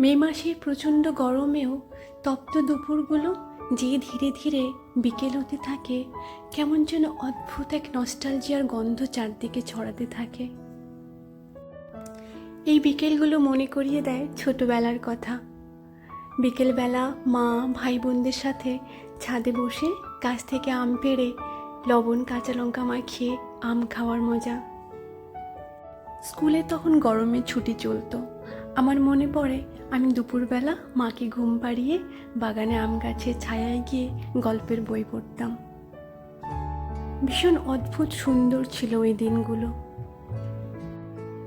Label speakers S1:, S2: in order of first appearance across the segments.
S1: মে মাসের প্রচণ্ড গরমেও তপ্ত দুপুরগুলো যে ধীরে ধীরে বিকেল হতে থাকে, কেমন যেন অদ্ভুত এক নস্টালজিয়ার গন্ধ চারদিকে ছড়াতে থাকে। এই বিকেলগুলো মনে করিয়ে দেয় ছোটবেলার কথা। বিকেলবেলা মা ভাই বোনদের সাথে ছাদে বসে গাছ থেকে আম পেড়ে লবণ কাঁচা লঙ্কা মাখিয়ে আম খাওয়ার মজা। স্কুলে তখন গরমের ছুটি চলতো। আমার মনে পড়ে আমি দুপুরবেলা মাকে ঘুম পাড়িয়ে বাগানে আম গাছের ছায়ায় গিয়ে গল্পের বই পড়তাম। ভীষণ অদ্ভুত সুন্দর ছিল ওই দিনগুলো।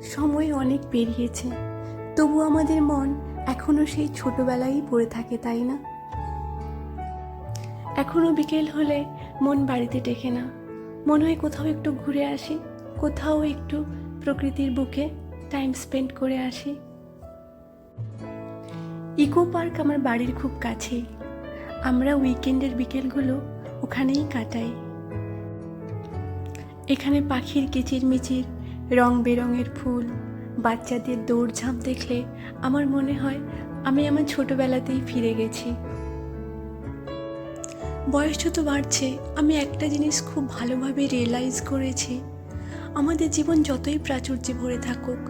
S1: সময় অনেক পেরিয়েছে, তবু আমাদের মন এখনও সেই ছোটবেলায় পড়ে থাকে, তাই না? এখনও বিকেল হলে মন বাড়িতে টেকে না। মনে হয় কোথাও একটু ঘুরে আসি, কোথাও একটু প্রকৃতির বুকে টাইম স্পেন্ড করে আসি। ইকো পার্ক আমার বাড়ির খুব কাছেই আমরা উইকেন্ডের বিকেলগুলো ওখানেই কাটাই। এখানে পাখির কিচিরমিচির রং বেরঙের ফুল, বাচ্চাদের দৌড়ঝাঁপ দেখলে আমার মনে হয় আমি আমার ছোটবেলাতেই ফিরে গেছি। বয়স যত বাড়ছে, আমি একটা জিনিস খুব ভালোভাবে রিয়েলাইজ করেছি। আমাদের জীবন যতই প্রাচুর্যে ভরে থাকুক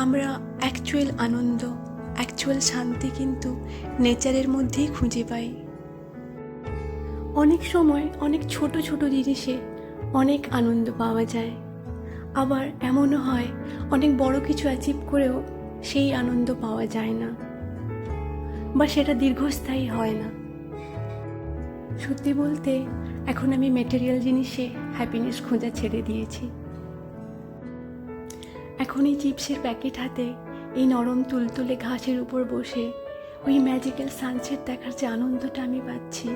S1: আমরা অ্যাকচুয়াল আনন্দ অ্যাকচুয়াল শান্তি কিন্তু নেচারের মধ্যেই খুঁজে পাই। অনেক সময় অনেক ছোট ছোট জিনিসে অনেক আনন্দ পাওয়া যায়। আবার এমনও হয়, অনেক বড় কিছু অ্যাচিভ করেও সেই আনন্দ পাওয়া যায় না। বা সেটা দীর্ঘস্থায়ী হয় না। সত্যি বলতে, এখন আমি মেটেরিয়াল জিনিসে হ্যাপিনেস খোঁজা ছেড়ে দিয়েছি। এখন এই চিপসের প্যাকেট হাতে, এই নরম তুলতুলে ঘাসের উপর বসে, ওই ম্যাজিক্যাল সানসেট দেখার যে আনন্দটা আমি পাচ্ছি,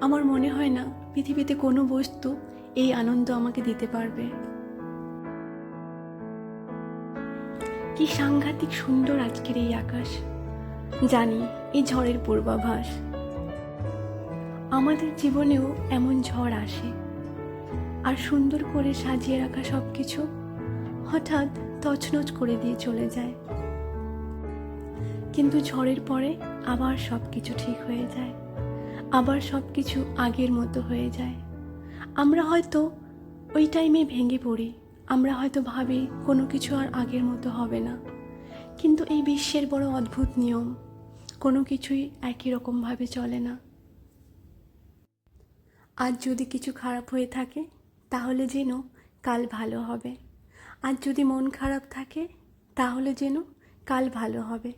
S1: আমার মনে হয় না পৃথিবীতে কোনো বস্তু এই আনন্দ আমাকে দিতে পারবে। কি সাংঘাতিক সুন্দর আজকের এই আকাশ। জানি এই ঝড়ের পূর্বাভাস। আমাদের জীবনেও এমন ঝড় আসে। আর সুন্দর করে সাজিয়ে রাখা সব কিছু হঠাৎ তছনছ করে দিয়ে চলে যায়। কিন্তু ঝড়ের পরে আবার সব কিছু ঠিক হয়ে যায়। আবার সব কিছু আগের মতো হয়ে যায়। আমরা হয়তো ওই টাইমে ভেঙে পড়ি। আমরা হয়তো ভাবি কোনো কিছু আর আগের মতো হবে না। কিন্তু এই বিশ্বের বড় অদ্ভুত নিয়ম, কোনো কিছুই একই রকমভাবে চলে না। আজ যদি কিছু খারাপ হয়ে থাকে, তাহলে যেন কাল ভালো হবে। আর যদি মন খারাপ থাকে তাহলে যেন কাল ভালো হবে।